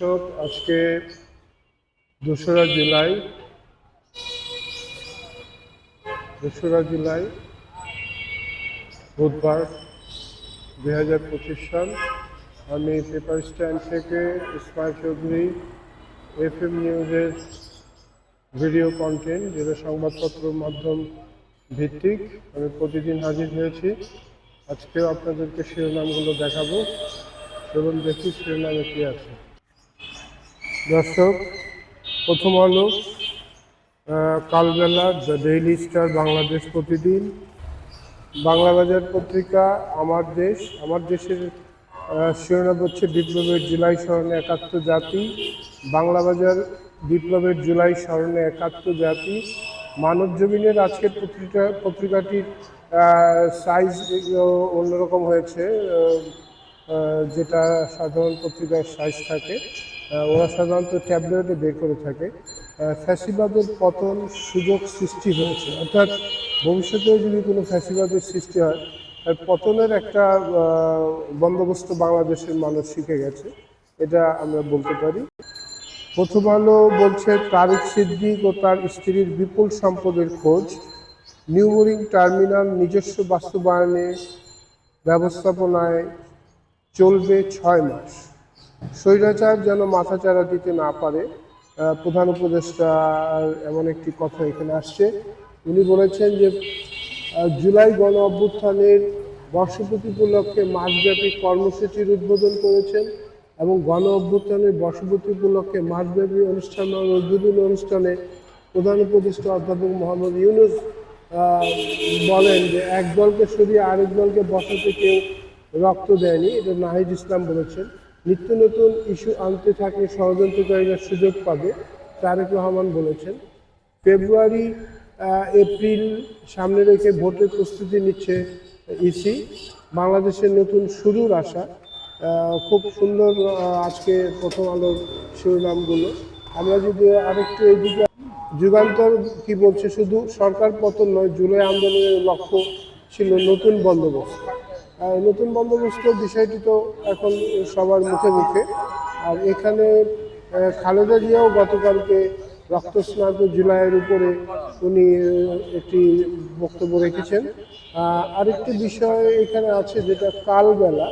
দর্শক আজকে দোসরা জুলাই। দোসরা জুলাই বুধবার দুই হাজার পঁচিশ সাল। আমি পেপার স্ট্যান্ড থেকে ইসমাইল চৌধুরী এফ এম নিউজের ভিডিও কন্টেন্ট, যেটা সংবাদপত্র মাধ্যম ভিত্তিক আমি প্রতিদিন হাজির হয়েছি। আজকেও আপনাদেরকে শিরোনামগুলো দেখাবো। চলুন দেখি শিরোনামে কী আছে। দর্শক, Prothom Alo Kalbela, the daily star Bangladesh Pratidin. Bangla Bazar পত্রিকা, আমার দেশ। আমার দেশের শিরোনাম হচ্ছে বিপ্লবের জুলাই স্মরণে একাত্ম জাতি। বাংলা বাজার বিপ্লবের জুলাই স্মরণে একাত্ম জাতি। মানব জমিনের আজকের পত্রিকা, পত্রিকাটির সাইজ অন্যরকম হয়েছে যেটা সাধারণ পত্রিকার সাইজ থাকে। ওরা সাধারণত ট্যাবলেটে বের করে থাকে। ফ্যাসিবাদের পতন সুযোগ সৃষ্টি হয়েছে। অর্থাৎ ভবিষ্যতে যদি কোনো ফ্যাসিবাদের সৃষ্টি হয়, তার পতনের একটা বন্দোবস্ত বাংলাদেশের মানুষ শিখে গেছে। এটা আমরা বলতে পারি। প্রথম আলো বলছে, তারিক সিদ্দিক ও তার স্ত্রীর বিপুল সম্পদের খোঁজ। নিউমোরিং টার্মিনাল নিজস্ব বাস্তবায়নে ব্যবস্থাপনায় চলবে ছয় মাস। স্বৈরাচার যেন মাথাচাড়া দিতে না পারে প্রধান উপদেষ্টা এমন একটি কথা এখানে আসছে। উনি বলেছেন যে জুলাই গণ অভ্যুত্থানের বর্ষপূর্তি উপলক্ষে মাসব্যাপী কর্মসূচির উদ্বোধন করেছেন এবং গণ অভ্যুত্থানের বর্ষপতি উপলক্ষে মাসব্যাপী অনুষ্ঠান উদ্বোধন অনুষ্ঠানে প্রধান উপদেষ্টা অধ্যাপক মোহাম্মদ ইউনুস বলেন যে, এক দলকে সরিয়ে আরেক দলকে বসাতে কেউ রক্ত দেয়নি, এটা নাহিদ ইসলাম বলেছেন। নিত্য নতুন ইস্যু আনতে থাকলে ষড়যন্ত্রকারীরা সুযোগ পাবে, তারেক রহমান বলেছেন। ফেব্রুয়ারি এপ্রিল সামনে রেখে ভোটের প্রস্তুতি নিচ্ছে ইসি। বাংলাদেশের নতুন শুরুর আশা খুব সুন্দর আজকে প্রথম আলোর শিরোনামগুলো। আমরা যদি আরেকটু এইদিকে যুগান্তর কি বলছে, শুধু সরকার পতন নয়, জুলাই আন্দোলনের লক্ষ্য ছিল নতুন বন্দোবস্ত। নতুন বন্দোবস্ত বিষয়টি তো এখন সবার মুখে মুখে। আর এখানে খালেদা জিয়াও গতকালকে রক্তস্নাত জুলাইয়ের উপরে উনি একটি বক্তব্য রেখেছেন। আরেকটি বিষয় এখানে আছে যেটা কালবেলা।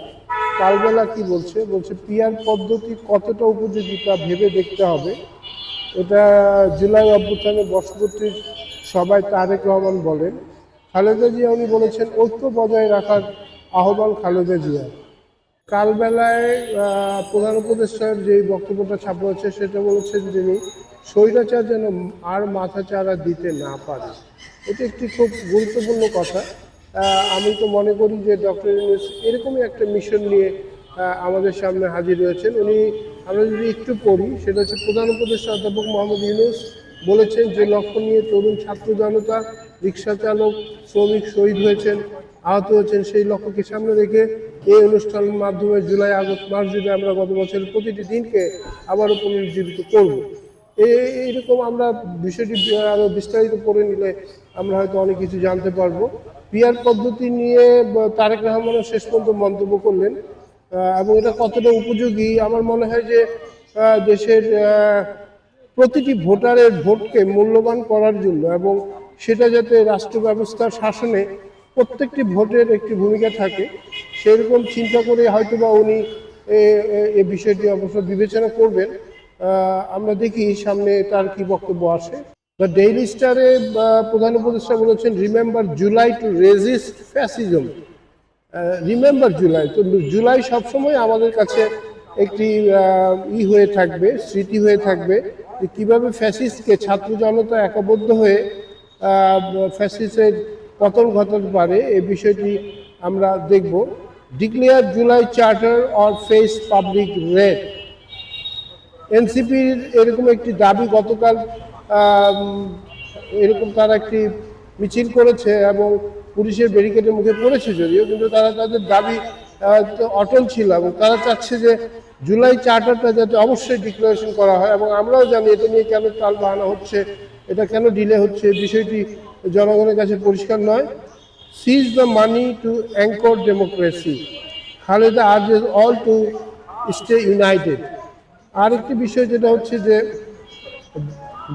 কালবেলা কি বলছে? বলছে পিয়ার পদ্ধতি কতটা উপযোগী তা ভেবে দেখতে হবে। এটা জুলাই অভ্যুত্থানে বর্ষপূর্তির সবাই তারেক রহমান বলেন। খালেদা জিয়া উনি বলেছেন, ঐক্য বজায় রাখার আহ্বান খালেদা জিয়ার কালবেলায় প্রধান উপদেষ্টার যে বক্তব্যটা ছাপা হচ্ছে সেটা বলেছেন যিনি স্বৈরাচার যেন আর মাথা চারা দিতে না পারে। এটা একটি খুব গুরুত্বপূর্ণ কথা। আমি তো মনে করি যে ডক্টর ইউনুস এরকমই একটা মিশন নিয়ে আমাদের সামনে হাজির হয়েছেন। উনি, আমরা যদি একটু পড়ি, সেটা হচ্ছে প্রধান উপদেষ্টা অধ্যাপক মোহাম্মদ ইউনুস বলেছেন যে লক্ষ্য নিয়ে তরুণ ছাত্র জনতা, রিক্সা চালক, শ্রমিক শহীদ হয়েছেন। আহত হয়েছেন সেই লক্ষ্যকে সামনে রেখে এই অনুষ্ঠানের মাধ্যমে জুলাই আগস্ট মাস জুড়ে আমরা গত বছরের প্রতিটি দিনকে আবারও পুনরুজ্জীবিত করব। এই- এইরকম আমরা বিষয়টি আরও বিস্তারিত করে নিলে আমরা হয়তো অনেক কিছু জানতে পারব। পিয়ার পদ্ধতি নিয়ে তারেক রহমানও শেষ পর্যন্ত মন্তব্য করলেন। এবং এটা কতটা উপযোগী? আমার মনে হয় যে দেশের প্রতিটি ভোটারের ভোটকে মূল্যবান করার জন্য এবং সেটা যাতে রাষ্ট্র ব্যবস্থার শাসনে প্রত্যেকটি ভোটের একটি ভূমিকা থাকে, সেরকম চিন্তা করে হয়তোবা উনি এ- বিষয়টি অবশ্য বিবেচনা করবেন। আমরা দেখি সামনে তার কি বক্তব্য আসে দ্য ডেইলি স্টারে প্রধান উপদেষ্টা বলেছেন remember July to resist fascism remember July তো জুলাই সবসময় আমাদের কাছে একটি ই হয়ে থাকবে, স্মৃতি হয়ে থাকবে, যে কীভাবে ফ্যাসিস্টকে ছাত্র জনতা একবদ্ধ হয়ে ফ্যাসিস্টের পতন ঘটাতে পারে, এই বিষয়টি আমরা দেখব। Declare July charter or face public red এনসিপির এরকম একটি দাবি গতকাল এরকম তারা একটি মিছিল করেছে এবং পুলিশের ব্যারিকেডের মুখে পড়েছে যদিও, কিন্তু তারা তাদের দাবি অটল ছিল এবং তারা চাচ্ছে যে জুলাই চার্টারটা যাতে অবশ্যই ডিক্লারেশন করা হয় এবং আমরাও জানি এটা নিয়ে কেন তাল বাহানা হচ্ছে, এটা কেন ডিলে হচ্ছে বিষয়টি জনগণের কাছে পরিষ্কার নয়। Seize the money to anchor democracy Khaleda urges all to stay united আরেকটি বিষয় যেটা হচ্ছে যে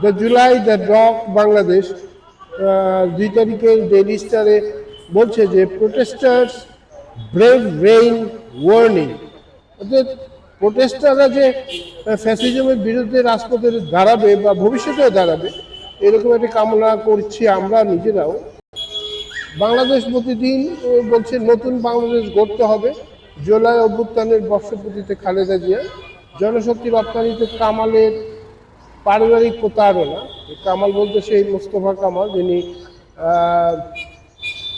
the July the rock Bangladesh দুই তারিখের ডেইলি স্টারে বলছে যে প্রোটেস্টার্স ব্রেভ রেইন ওয়ার্নিং অর্থাৎ প্রোটেস্টাররা যে ফ্যাসিজমের বিরুদ্ধে রাজপথে দাঁড়াবে বা ভবিষ্যতেও দাঁড়াবে এরকম একটা কামনা করছি আমরা নিজেরাও। বাংলাদেশ প্রতিদিন বলছে নতুন বাংলাদেশ গড়তে হবে। জুলাই অভ্যুত্থানের বর্ষপতিতে খালেদা জিয়া, জনশক্তি রপ্তানিতে কামালের পারিবারিক প্রতারণা। কামাল বলতে সেই মোস্তফা কামাল, যিনি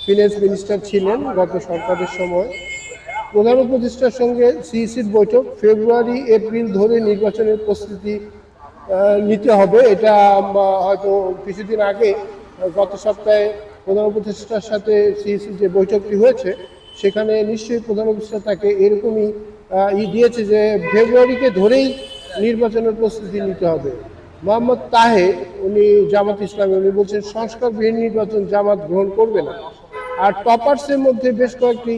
ফিনান্স মিনিস্টার ছিলেন গত সরকারের সময়। প্রধান উপদেষ্টার সঙ্গে সিইসির বৈঠক, ফেব্রুয়ারি, এপ্রিল ধরে নির্বাচনের প্রস্তুতি নিতে হবে। এটা হয়তো কিছুদিন আগে, গত সপ্তাহে প্রধান উপদেষ্টার সাথে সিইসি যে বৈঠকটি হয়েছে, সেখানে নিশ্চয়ই প্রধান উপদেষ্টা তাকে এরকমই ই দিয়েছে যে ফেব্রুয়ারিকে ধরেই নির্বাচনের প্রস্তুতি নিতে হবে। মোহাম্মদ তাহে উনি জামাত ইসলামী, উনি বলছেন, সংস্কারবিহীন নির্বাচন জামাত গ্রহণ করবে না। আর টপার্সের মধ্যে বেশ কয়েকটি,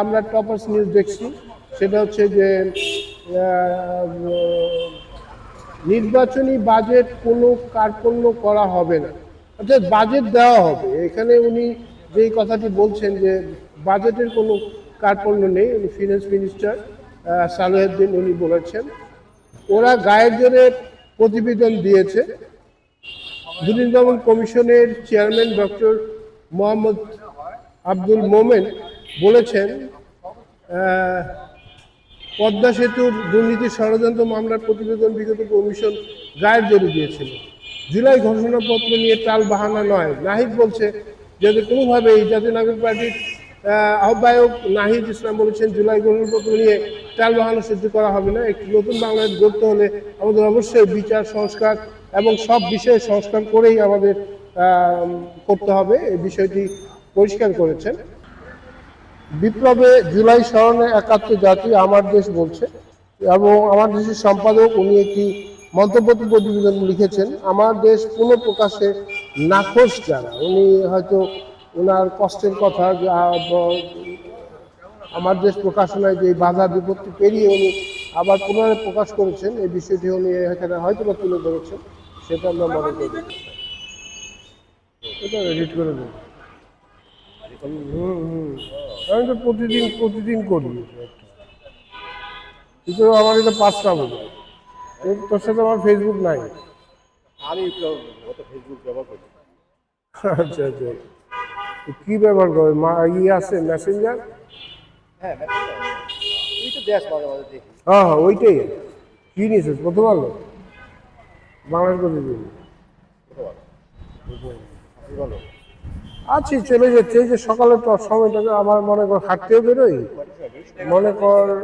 আমরা টপার্স নিউজ দেখছি। সেটা হচ্ছে যে নির্বাচনী বাজেট কোনো কার্পণ্য করা হবে না। অর্থাৎ বাজেট দেওয়া হবে। এখানে উনি যেই কথাটি বলছেন যে বাজেটের কোনো কার্পণ্য নেই, উনি ফিনান্স মিনিস্টার সালেহদ্দিন উনি বলেছেন। ওরা গায়ের জোরে প্রতিবেদন দিয়েছে। দুর্নীতি কমিশনের চেয়ারম্যান ডক্টর মোহাম্মদ আব্দুল মোমেন বলেছেন পদ্মা সেতুর দুর্নীতি ষড়যন্ত্র মামলার প্রতিবেদন বিগত কমিশন গায়ের জোরে দিয়েছিল। জুলাই ঘোষণাপত্র নিয়ে টাল বাহানা নয়। নাহিদ বলছে যাতে কোনোভাবেই জাতীয় নাগরিক পার্টির আহ্বায়ক নাহিদ ইসলাম বলেছেন জুলাই ঘোষণাপত্র নিয়ে টাল বাহানা সহ্য করা হবে না। একটি নতুন বাংলাদেশ গড়তে হলে আমাদের অবশ্যই বিচার, সংস্কার এবং সব বিষয়ে সংস্কার করেই আমাদের করতে হবে। এই বিষয়টি পরিষ্কার করেছেন। বিপ্লবে জুলাই স্মরণে একাত্ম জাতি আমার দেশ বলছে, এবং আমার দেশের সম্পাদক উনি একটি মন্তব্য প্রতিবেদন লিখেছেন, আমার দেশ পুনঃপ্রকাশে নাখোশ যারা। উনি হয়তো ওনার কষ্টের কথা আমার দেশ প্রকাশনায় যে বাধা বিপত্তি পেরিয়ে উনি আবার পুনরায় প্রকাশ করেছেন, এই বিষয়টি উনি এখানে হয়তো বা তুলে ধরেছেন, সেটা আমরা মনে করি। এটা এডিট করে দেবো আমি তো প্রতিদিন প্রতিদিন করি। কিন্তু আমার এটা পাঁচটা বলে। তোর সাথে আমার ফেসবুক নাই। আমি ফেসবুক ব্যবহার করি আচ্ছা আচ্ছা। কি ব্যবহার করে? মা ইয়ে আছে মেসেঞ্জার হ্যাঁ মাঝে হ্যাঁ হ্যাঁ ওইটাই। কি নিয়েছিস? প্রথম আলো? বাংলার আপনি বলো আছি চলে যাচ্ছে। এই যে সকালে সময়টাকে আমার মনে কর হাঁটতেও বেরোই। মনে করে